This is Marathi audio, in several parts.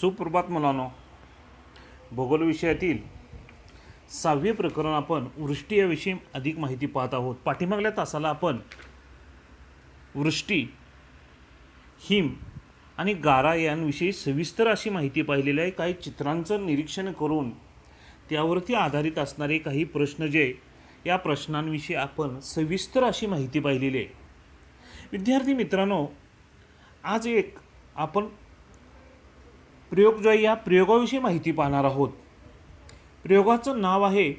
सुप्रभात मुलांनो. भूगोल विषयातील सहावे प्रकरण आपण वृष्टी याविषयी अधिक माहिती पाहत आहोत. पाठीमागल्या तासाला आपण वृष्टी हिम आणि गारा यांविषयी सविस्तर अशी माहिती पाहिलेली आहे. काही चित्रांचं निरीक्षण करून त्यावरती आधारित असणारे काही प्रश्न जे या प्रश्नांविषयी आपण सविस्तर अशी माहिती पाहिलेली आहे. विद्यार्थी मित्रांनो आज एक आपण प्रयोगजॉय या प्रयोगाविषयी माहिती पाहणार आहोत. प्रयोगाचं नाव आहे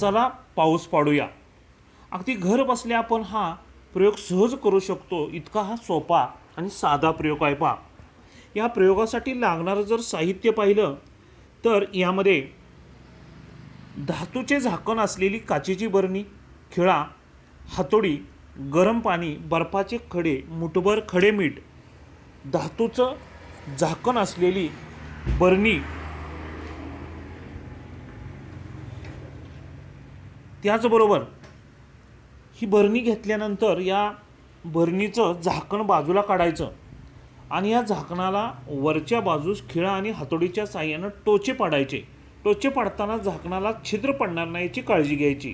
चला पाऊस पाडूया. अगदी घर बसल्या आपण हा प्रयोग सहज करू शकतो इतका हा सोपा आणि साधा प्रयोग आहे पहा. या प्रयोगासाठी लागणारं जर साहित्य पाहिलं तर यामध्ये धातूचे झाकण असलेली काचेची बरणी खिळा हातोडी गरम पाणी बर्फाचे खडे मुठभर खडे मीठ धातूचं झाकण असलेली बरणी. त्याचबरोबर ही बरणी घेतल्यानंतर या बरणीचं झाकण बाजूला काढायचं आणि या झाकणाला वरच्या बाजूस खिळा आणि हातोडीच्या साह्यानं टोचे पाडायचे. टोचे पाडताना झाकणाला छिद्र पडणार नाही याची काळजी घ्यायची.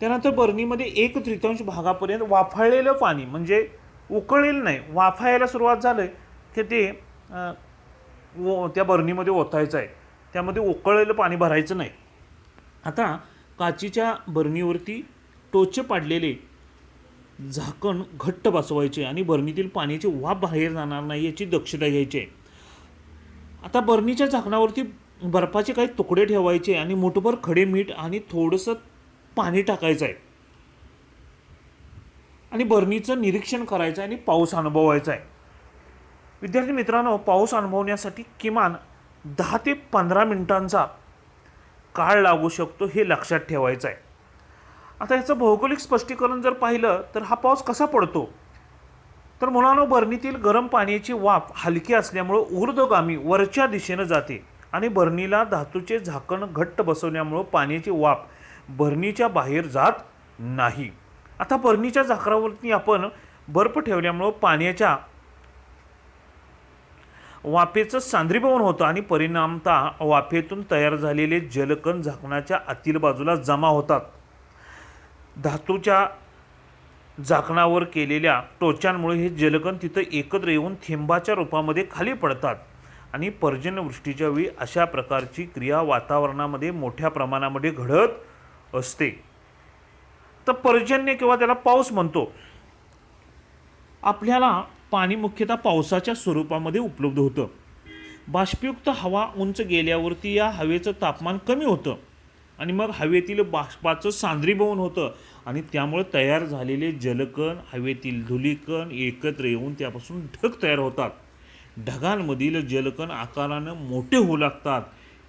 त्यानंतर बरणीमध्ये एक तृतीयांश भागापर्यंत वाफाळलेलं पाणी म्हणजे उकळलेलं नाही वाफायला सुरुवात झालं की ते व त्या बरणीमध्ये ओतायचं आहे. त्यामध्ये उकळलेलं पाणी भरायचं नाही. आता काचीच्या बरणीवरती टोचे पाडलेले झाकण घट्ट बसवायचे आणि बरणीतील पाण्याची वाफ बाहेर जाणार नाही याची दक्षता घ्यायची आहे. आता बरणीच्या झाकणावरती बर्फाचे काही तुकडे ठेवायचे आणि मुठभर खडे मीठ आणि थोडंसं पाणी टाकायचं आहे. आणि बरणीचं निरीक्षण करायचं आहे आणि पाऊस अनुभवायचा आहे. विद्यार्थी मित्रांनो पाऊस अनुभवण्यासाठी किमान दहा ते पंधरा मिनिटांचा काळ लागू शकतो हे लक्षात ठेवायचं आहे. आता याचं भौगोलिक स्पष्टीकरण जर पाहिलं तर हा पाऊस कसा पडतो? तर मुलांनो बरणीतील गरम पाण्याची वाफ हलकी असल्यामुळं ऊर्ध्वगामी वरच्या दिशेनं जाते आणि बरणीला धातूचे झाकण घट्ट बसवल्यामुळं पाण्याची वाफ बरणीच्या बाहेर जात नाही. आता बरणीच्या झाकरावरती आपण बर्फ ठेवल्यामुळं पाण्याच्या वाफेचं सांद्रीभवन होतं आणि परिणामतः वाफेतून तयार झालेले जलकण झाकणाच्या आतील बाजूला जमा होतात. धातूच्या झाकणावर केलेल्या टोचांमुळे हे जलकण तिथं एकत्र येऊन थेंबाच्या रूपामध्ये खाली पडतात आणि पर्जन्यवृष्टीच्या वेळी अशा प्रकारची क्रिया वातावरणामध्ये मोठ्या प्रमाणामध्ये घडत असते. तर पर्जन्य किंवा त्याला पाऊस म्हणतो. आपल्याला पाणी मुख्यतः पावसाच्या स्वरूपामध्ये उपलब्ध होतं. बाष्पयुक्त हवा उंच गेल्यावरती या हवेचं तापमान कमी होतं आणि मग हवेतील बाष्पाचं सांद्रीभवन होतं आणि त्यामुळे तयार झालेले जलकण हवेतील धुलीकण एकत्र येऊन त्यापासून ढग तयार होतात. ढगांमधील जलकण आकारानं मोठे होऊ लागतात.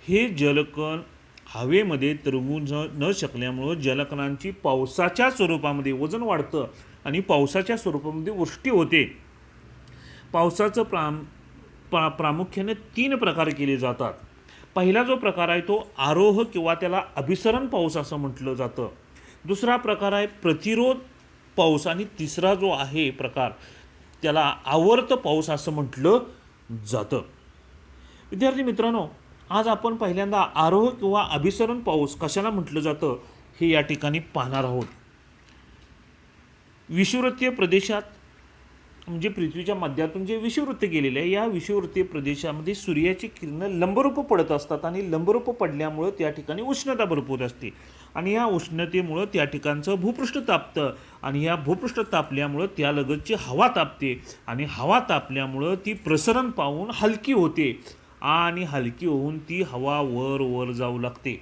हे जलकण हवेमध्ये तरंगू न न शकल्यामुळं जलकणांची पावसाच्या स्वरूपामध्ये वजन वाढतं आणि पावसाच्या स्वरूपामध्ये वृष्टी होते. पावसाचं प्राम प्रा प्रामुख्याने तीन प्रकार केले जातात. पहिला जो प्रकार आहे तो आरोह किंवा त्याला अभिसरण पाऊस असं म्हटलं जातं. दुसरा प्रकार आहे प्रतिरोध पाऊस आणि तिसरा जो आहे प्रकार त्याला आवर्त पाऊस असं म्हटलं जातं. विद्यार्थी मित्रांनो आज आपण पहिल्यांदा आरोह किंवा अभिसरण पाऊस कशाला म्हटलं जातं हे या ठिकाणी पाहणार आहोत. विषुवृत्तीय प्रदेशात म्हणजे पृथ्वीच्या मध्यातून जे विषुववृत्त गेलेले आहे या विषुववृत्तीय प्रदेशामध्ये सूर्याची किरणं लंबरूप पडत असतात आणि लंबरूप पडल्यामुळं त्या ठिकाणी उष्णता भरपूर असते. आणि या उष्णतेमुळं त्या ठिकाणचं भूपृष्ठ तापतं आणि या भूपृष्ठ तापल्यामुळं त्यालगतची हवा तापते आणि हवा तापल्यामुळं ती प्रसरण पाहून हलकी होते आणि हलकी होऊन ती हवा वर वर जाऊ लागते.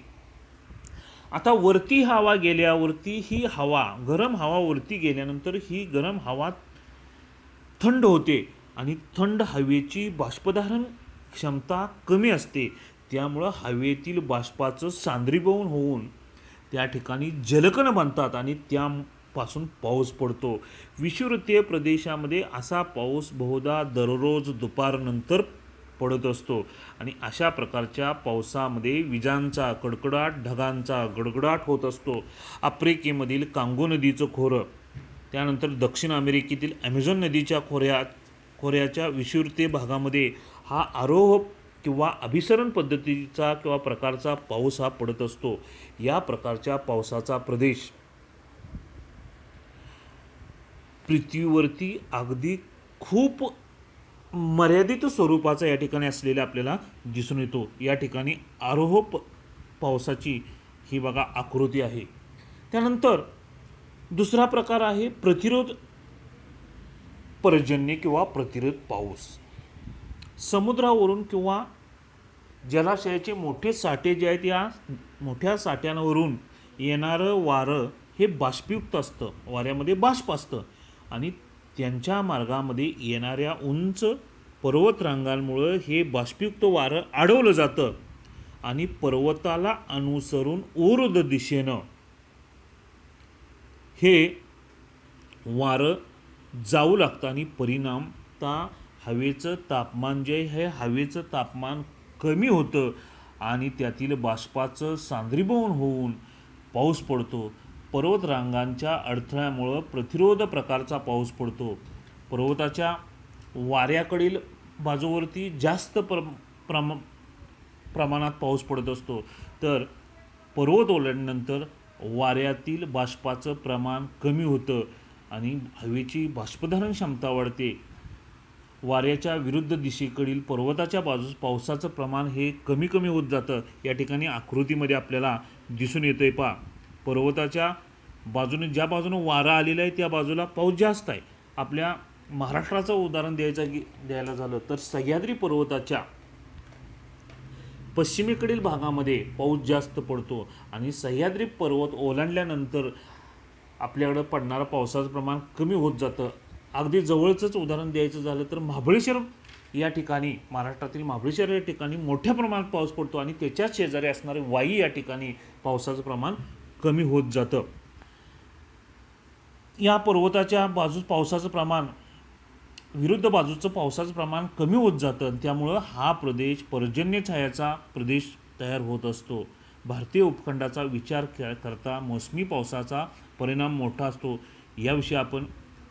आता वरती हवा गेल्यावरती ही हवा गरम हवा वरती गेल्यानंतर ही गरम हवा थंड होते आणि थंड हवेची बाष्पधारण क्षमता कमी असते. त्यामुळं हवेतील बाष्पाचं सांद्रीभवन होऊन त्या ठिकाणी जलकण बनतात आणि त्यापासून पाऊस पडतो. विषुवृत्तीय प्रदेशामध्ये असा पाऊस बहुधा दररोज दुपारनंतर पडत असतो आणि अशा प्रकारच्या पावसामध्ये विजांचा कडकडाट ढगांचा गडगडाट होत असतो. आफ्रिकेमधील कांगो नदीचं खोरं त्यानंतर दक्षिण अमेरिकेतील ॲमेझॉन नदीच्या खोऱ्यात खोऱ्याच्या विषुरते भागामध्ये हा आरोह किंवा अभिसरण पद्धतीचा किंवा प्रकारचा पाऊस हा पडत असतो. या प्रकारच्या पावसाचा प्रदेश पृथ्वीवरती अगदी खूप मर्यादित स्वरूपाचा या ठिकाणी असलेला आपल्याला दिसून येतो. या ठिकाणी आरोह प पावसाची ही बघा आकृती आहे. त्यानंतर दुसरा प्रकार आहे प्रतिरोध पर्जन्य किंवा प्रतिरोध पाऊस. समुद्रावरून किंवा जलाशयाचे मोठे साठे जे आहेत या मोठ्या साठ्यांवरून येणारं वारं हे बाष्पयुक्त असतं. वाऱ्यामध्ये बाष्प असतं. आणि त्यांच्या मार्गामध्ये येणाऱ्या उंच पर्वतरांगांमुळं हे बाष्पयुक्त वारं अडवलं जातं. आणि पर्वताला अनुसरून ऊर्ध दिशेनं हे वारं जाऊ लागतं आणि परिणामता हवेचं तापमान जे आहे हे हवेचं तापमान कमी होतं आणि त्यातील बाष्पाचं सांद्रीभवन होऊन पाऊस पडतो. पर्वतरांगांच्या अडथळ्यामुळं प्रतिरोध प्रकारचा पाऊस पडतो. पर्वताच्या वाऱ्याकडील बाजूवरती जास्त प्र प्रम प्रमाणात पाऊस पडत असतो. तर पर्वत ओलांडल्यानंतर वाऱ्यातील बाष्पाचं प्रमाण कमी होतं आणि हवेची बाष्पधारण क्षमता वाढते. वाऱ्याच्या विरुद्ध दिशेकडील पर्वताच्या बाजूस पावसाचं प्रमाण हे कमी कमी होत जातं. या ठिकाणी आकृतीमध्ये आपल्याला दिसून येतं आहे पा पर्वताच्या बाजूने ज्या बाजूने वारा आलेला आहे त्या बाजूला पाऊस जास्त आहे. आपल्या महाराष्ट्राचं उदाहरण द्यायचं गे- द्यायला झालं तर सह्याद्री पर्वताच्या पश्चिमेकडील भागामध्ये पाऊस जास्त पडतो आणि सह्याद्री पर्वत ओलांडल्यानंतर आपल्याकडं पडणारं पावसाचं प्रमाण कमी होत जातं. अगदी जवळचंच उदाहरण द्यायचं झालं तर महाबळेश्वर या ठिकाणी महाराष्ट्रातील महाबळेश्वर या ठिकाणी मोठ्या प्रमाणात पाऊस पडतो आणि त्याच्याच शेजारी असणारे वाई या ठिकाणी पावसाचं प्रमाण कमी होत जातं. या पर्वताच्या बाजूस पावसाचं प्रमाण विरुद्ध बाजूचं पावसाचं प्रमाण कमी होत जातं आणि त्यामुळं हा प्रदेश पर्जन्य छायाचा प्रदेश तयार होत असतो. भारतीय उपखंडाचा विचार करता मोसमी पावसाचा परिणाम मोठा असतो. याविषयी आपण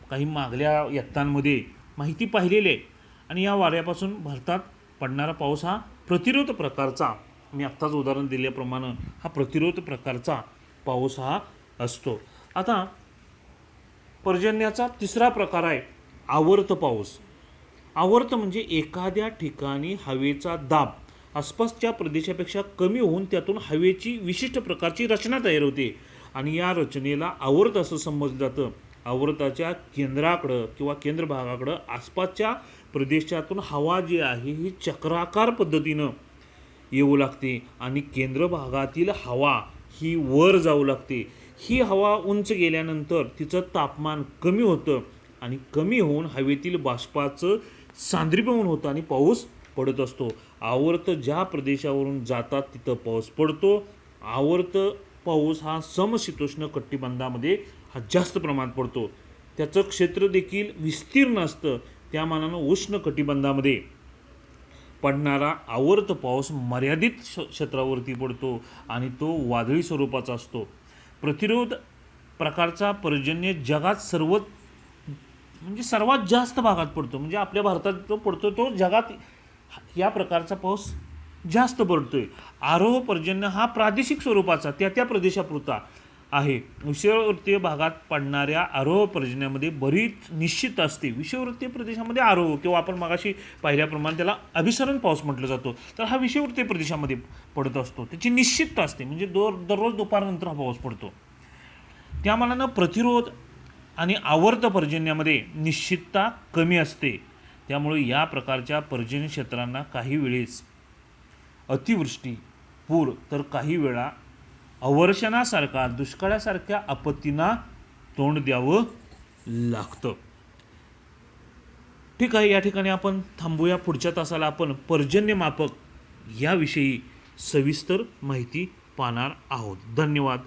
काही मागल्या यत्तांमध्ये माहिती पाहिलेली आहे. आणि या वाऱ्यापासून भारतात पडणारा पाऊस हा प्रतिरोध प्रकारचा मी आत्ताच उदाहरण दिल्याप्रमाणे हा प्रतिरोध प्रकारचा पाऊस हा असतो. आता पर्जन्याचा तिसरा प्रकार आहे. आवर्त पाऊस. आवर्त म्हणजे एखाद्या ठिकाणी हवेचा दाब. आसपासच्या प्रदेशापेक्षा कमी होऊन त्यातून हवेची विशिष्ट प्रकारची रचना तयार होते. आणि या रचनेला आवर्त असं समजलं जातं. आवर्ताच्या केंद्राकडं किंवा केंद्र भागाकडं आसपासच्या प्रदेशातून हवा जी आहे ही चक्राकार पद्धतीनं येऊ लागते आणि केंद्र भागातील हवा ही वर जाऊ लागते. ही हवा उंच गेल्यानंतर तिचं तापमान कमी होतं. आणि कमी होऊन हवेतील बाष्पाचं सांद्रीभवन होतं आणि पाऊस पडत असतो. आवर्त ज्या प्रदेशावरून जातात तिथं पाऊस पडतो. आवर्त पाऊस हा समशीतोष्ण कटिबंधामध्ये हा जास्त प्रमाणात पडतो. त्याचं क्षेत्र देखील विस्तीर्ण असतं. त्या मानानं उष्ण कटिबंधामध्ये पडणारा आवर्त पाऊस मर्यादित श क्षेत्रावरती पडतो आणि तो वादळी स्वरूपाचा असतो. प्रतिरोध प्रकारचा पर्जन्य जगात सर्व म्हणजे सर्वात जास्त भागात पडतो. म्हणजे आपल्या भारतात जो पडतो तो जगात या प्रकारचा पाऊस जास्त पडतोय. आरोह पर्जन्य हा प्रादेशिक स्वरूपाचा त्या त्या प्रदेशापुरता आहे. विषुववृत्तीय भागात पडणाऱ्या आरोह पर्जन्यामध्ये बरीच निश्चित असते. विषुववृत्तीय प्रदेशामध्ये आरोह किंवा आपण मगाशी पाहिल्याप्रमाणे त्याला अभिसरण पाऊस म्हटलं जातो. तर हा विषुववृत्तीय प्रदेशामध्ये पडत असतो. त्याची निश्चितता असते. म्हणजे दर दररोज दुपारनंतर हा पाऊस पडतो. त्या मानानं प्रतिरोध आणि आवर्त पर्जन्यामध्ये निश्चितता कमी असते. त्यामुळे या प्रकारच्या पर्जन्य क्षेत्रांना काही वेळेस अतिवृष्टी पूर तर काही वेळा अवर्षणासारखा दुष्काळासारख्या आपत्तींना तोंड द्यावं लागतं. ठीक आहे या ठिकाणी आपण थांबूया. पुढच्या तासाला आपण पर्जन्यमापक याविषयी सविस्तर माहिती पाहणार आहोत. धन्यवाद.